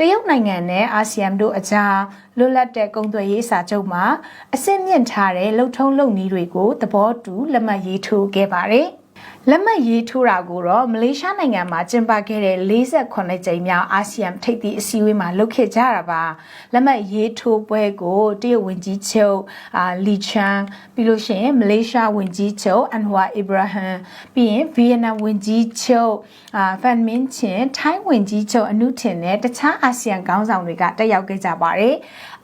တရုတ်နိုင်ငံနဲ့အာဆီယံတို့အကြားလွတ်လပ်တဲ့ကုန်သွယ်ရေးစာချုပ်မှာအဆင့်မြင့်ထားတဲ့လုံထုံးလုံနည်းတွေကိုသဘောတူလက်မှတ်ရေးထိုးခဲ့ပါတယ်။ လက်မှတ်ရေးထိုးတာကိုတော့မလေးရှားနိုင်ငံမှာကျင်းပခဲ့တဲ့48ကြိမ်မြောက်အာဆီယံထိပ်သီးအစည်းအဝေးမှာလုပ်ခဲ့ကြတာပါလက်မှတ်ရေးထိုးပွဲကိုတရုတ်ဝန်ကြီးချုပ်အာလီချန်ပြီးလို့ရှိရင်မလေးရှားဝန်ကြီးချုပ်အန်ဟွာအီဘရာဟမ်ပြီးရင်ဗီယက်နမ်ဝန်ကြီးချုပ်အာဖန်မင်းချင်ထိုင်းဝန်ကြီးချုပ်အနုထင်နဲ့တခြားအာဆီယံခေါင်းဆောင်တွေကတက်ရောက်ခဲ့ကြပါတယ်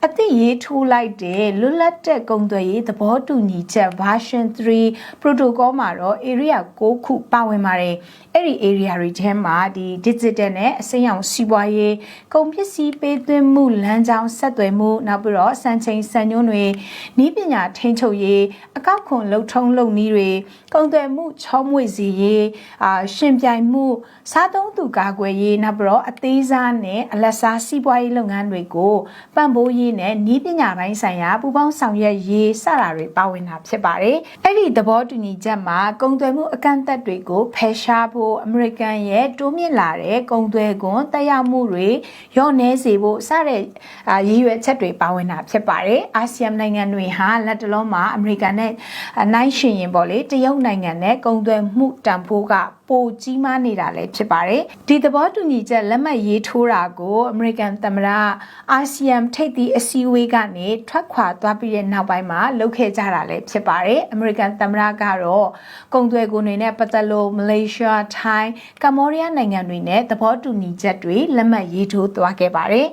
အသစ်ရေးထိုးလိုက်တဲ့လွတ်လပ်တဲ့ကုန်သွယ်ရေးသဘောတူညီချက် version 3 protocol မှာတော့ area 6ခုပါဝင်ပါတယ်အဲ့ဒီ area တွေထဲမှာဒီ digital နဲ့အစိမ်းရောင်စီးပွားရေးကုန်ပစ္စည်းပေးသွင်းမှုလမ်းကြောင်းဆက်သွယ်မှုနောက်ပြီးတော့စံချိန်စံညွှန်းတွေဤပညာထိန်းချုပ်ရေးအကောက်ခွန်လှုပ်ထုံးလုပ်နည်းတွေကုန်သွယ်မှုချောမွေ့စေရေးအာရှင်ပြိုင်မှုစားသုံးသူကာကွယ်ရေးနောက်ပြီးတော့အသေးစားနဲ့အလက်စားစီးပွားရေးလုပ်ငန်းတွေကိုပံ့ပိုးရေးနဲ့ဤပညာပိုင်းဆိုင်ရာပူးပေါင်းဆောင်ရွက်ရေးစတာတွေပါဝင်တာဖြစ်ပါတယ်အဲ့ဒီသဘောတူညီချက်မှာကုန်သွယ်မှုအကန့်အသတ်တွေကိုဖယ်ရှားဖို့အမေရိကန်ရဲ့တိုးမြင့်လာတဲ့ကုန်သွယ်ခွန်တက်ရောက်မှုတွေရော့နေစေဖို့စတဲ့ရည်ရွယ်ချက်တွေပါဝင်တာဖြစ်ပါတယ်အာဆီယံနိုင်ငံတွေဟာလက်တလုံးမှာအမေရိကန်နဲ့နိုင်ရှင်ရင်ပေါ့လေတရုတ်နိုင်ငံနဲ့ကုန်သွယ်မှုတန်ဖိုးကပိုကြီးမားနေတာလည်းဖြစ်ပါတယ်ဒီသဘောတူညီချက်လက်မှတ်ရေးထိုးတာကိုအမေရိကန်သမ္မတအာဆီယံထိပ်သီးအစည်းအဝေးကနေထွက်ခွာသွားပြီးတဲ့နောက်ပိုင်းမှာလုပ်ခဲ့ကြတာလည်းဖြစ်ပါတယ်အမေရိကန်သမ္မတကတော့ကုန်သွယ်ကုန်တွေနဲ့ပတ်သက်လို့မလေးရှားထိုင်းကမ္ဘောဒီးယားနိုင်ငံတွေနဲ့သဘောတူညီချက်တွေလက်မှတ်ရေးထိုးသွားခဲ့ပါတယ်